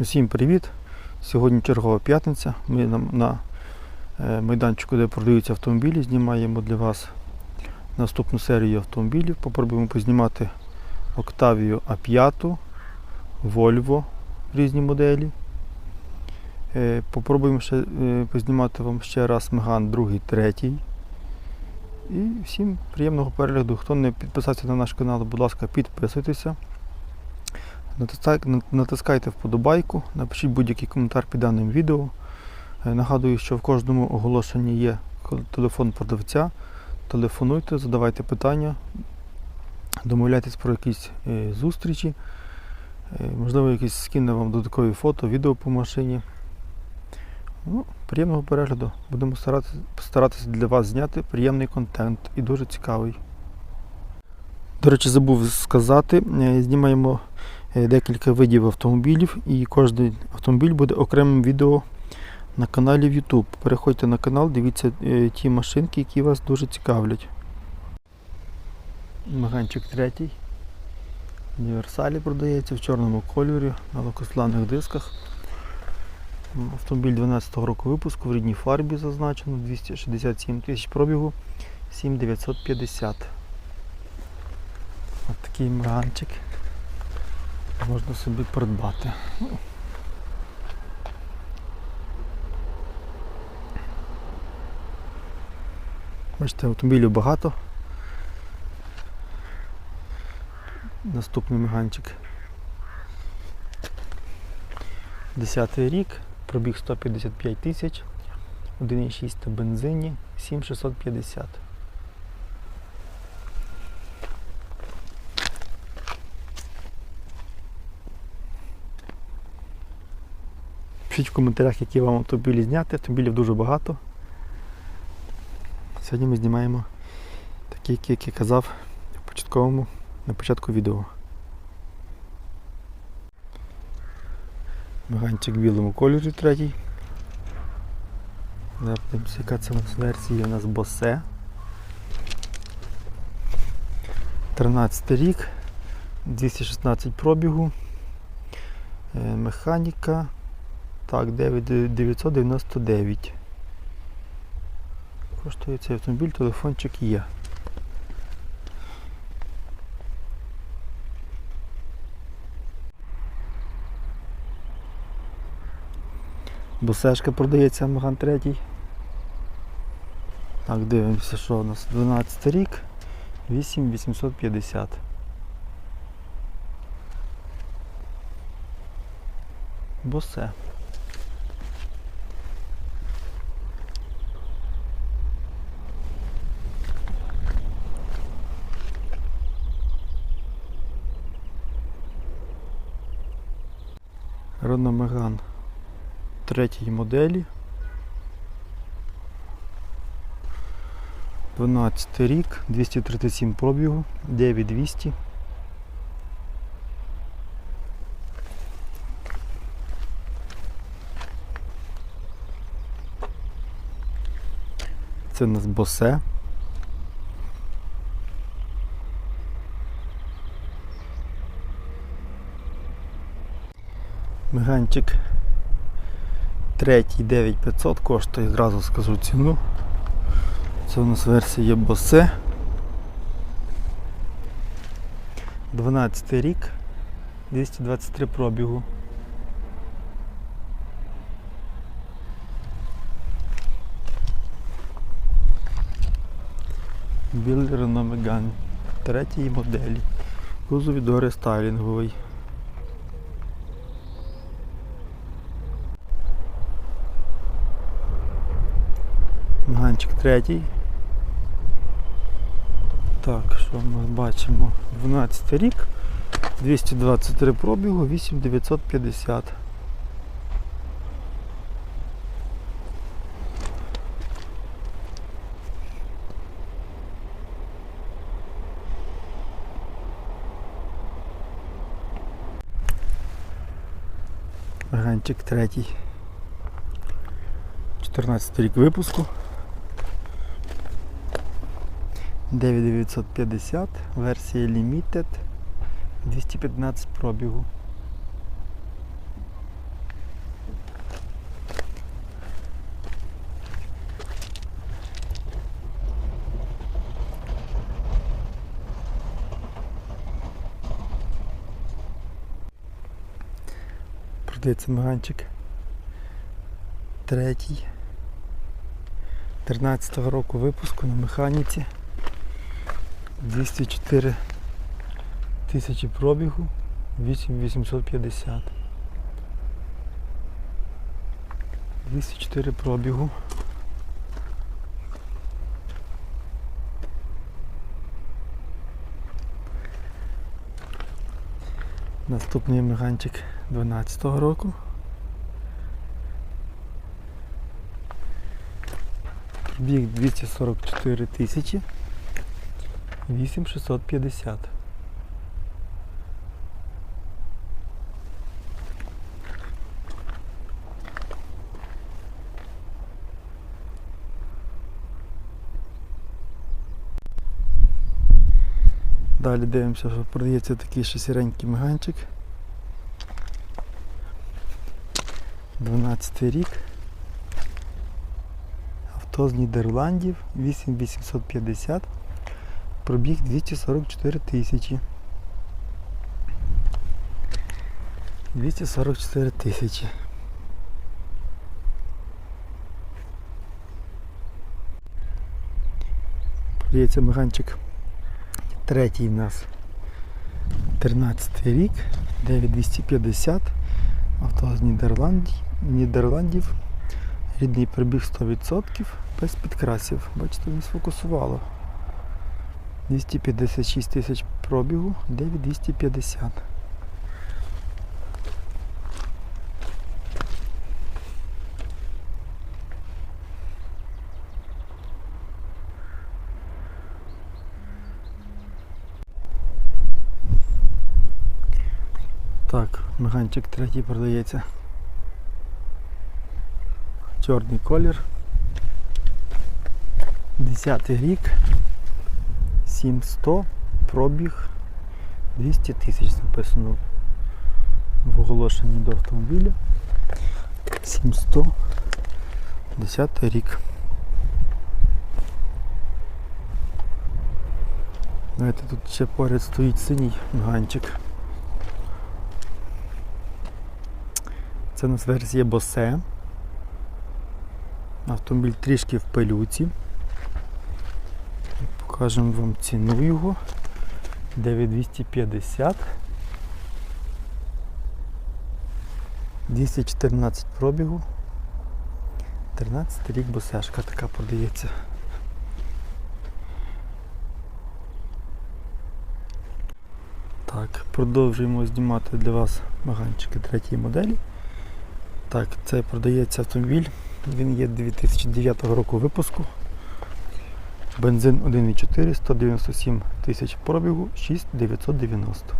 Усім привіт! Сьогодні чергова п'ятниця. Ми на, е, майданчику, де продаються автомобілі, знімаємо для вас наступну серію автомобілів. Попробуємо познімати Octavia A5, Volvo різні моделі. Е, Попробуємо ще е, познімати вам ще раз Megane 2, 3. І всім приємного перегляду. Хто не підписався на наш канал, будь ласка, підписуйтеся. Натискай- на- Натискайте вподобайку, напишіть будь-який коментар під даним відео. Е, Нагадую, що в кожному оголошенні є телефон продавця. Телефонуйте, задавайте питання, домовляйтесь про якісь е, зустрічі. Е, Можливо, якісь скине вам додаткові фото, відео по машині. Ну, приємного перегляду. Будемо старатися, для вас зняти приємний контент і дуже цікавий. До речі, забув сказати, знімаємо декілька видів автомобілів, і кожен автомобіль буде окремим відео на каналі в YouTube. Переходьте на канал, дивіться е, ті машинки, які вас дуже цікавлять. Маганчик третій. Універсалі продається в чорному кольорі на лакосланих дисках. Автомобіль 12-го року випуску в рідній фарбі зазначено 267 тисяч пробігу 7950. Ось такий маганчик можна собі придбати. Бачите, автомобілів багато. Наступний меганчик. 10 рік, пробіг 155 тисяч, 1,6 на бензині, 7650. Пишіть в коментарях, які вам автомобілі зняти. Автомобілів дуже багато. Сьогодні ми знімаємо такі, як я казав в початковому, на початку відео. Маганчик в білому кольорі третій. Подивимося, яка це у нас версія у нас Bose. 13 рік, 216 пробігу. Е, Механіка. Так, 9999. Коштує цей автомобіль, телефончик є. Босешка продається Маган 3. Так, дивимося, що у нас 12 рік, 8850. Босе. Renault Megane третьої моделі. 12 рік, 237 пробігу, 9200. Це у нас босе. Меганчик третій 9500 коштує, зразу скажу ціну. Це у нас версія Bose. 12 рік, 223 пробігу. Білий Renault Megane третьої моделі. Кузові до рестайлінговий. Ганчик третій. Так, що ми бачимо? 12 рік, 223 пробігу, 8950. Ганчик третій. 14 рік випуску. 9950, версія Limited, 215 пробігу. Продається меганчик третій 13-го року випуску на механіці. 204 тисячі пробігу. 8850. 204 пробігу. Наступний меганчик 12-го року. Пробіг 244 тисячі. 8650. Далі дивимося, що продається такий ще сіренький меганчик. 12 рік. Авто з Нідерландів 8850. Пробіг 244 тисячі. 244 тисячі. Продається меганчик Третій в нас 13 рік, 9250, авто з Нідерландів, Нідерландів, рідний пробіг 100%, без підкрасів. Бачите, не сфокусувало. 256 тисяч пробігу, 9250. Так, меганчик третій продається. Чорний колір. Десятий рік. 7100, пробіг 200 тисяч написано в оголошенні до автомобіля. 7100, 10 рік. Знаєте, тут ще поряд стоїть синій меганчик. Це у нас версія Bose. Автомобіль трішки в пилюці. Покажемо вам ціну його. 9250. 214 пробігу. 13 рік босешка така продається. Так, продовжуємо знімати для вас маганчики третьої моделі. Так, це продається автомобіль. Він є 2009 року випуску. Бензин 1,4, 197 тисяч пробігу, 6990.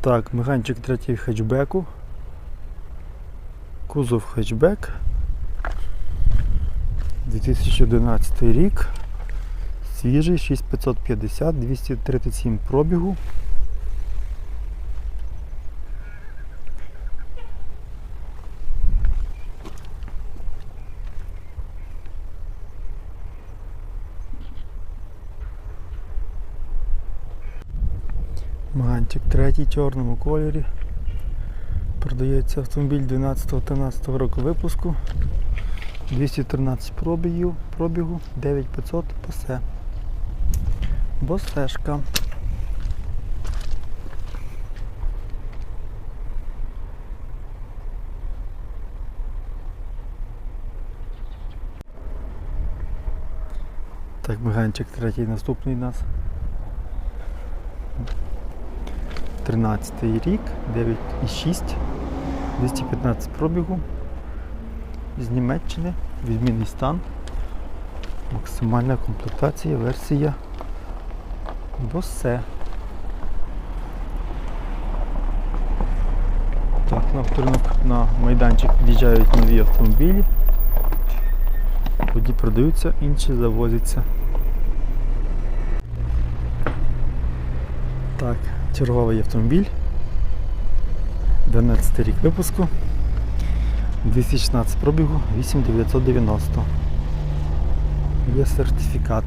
Так, меганчик третій хетчбеку. Кузов хетчбек. 2011 рік. Свіжий 6550, 237 пробігу. Магантик третій чорному кольорі. Продається автомобіль 12-13 року випуску. 213 пробігів, пробігу 9500 посе. Босешка. Так, меганчик третій наступний у нас. 13 рік, 9,6, 215 пробігу. З Німеччини, відмінний стан. Максимальна комплектація, версія Босе. Так, на вторинок на майданчик під'їжджають нові автомобілі. Тоді продаються, інші завозяться. Так, черговий автомобіль. 12 рік випуску. 216 пробігу, 8990. Є сертифікат.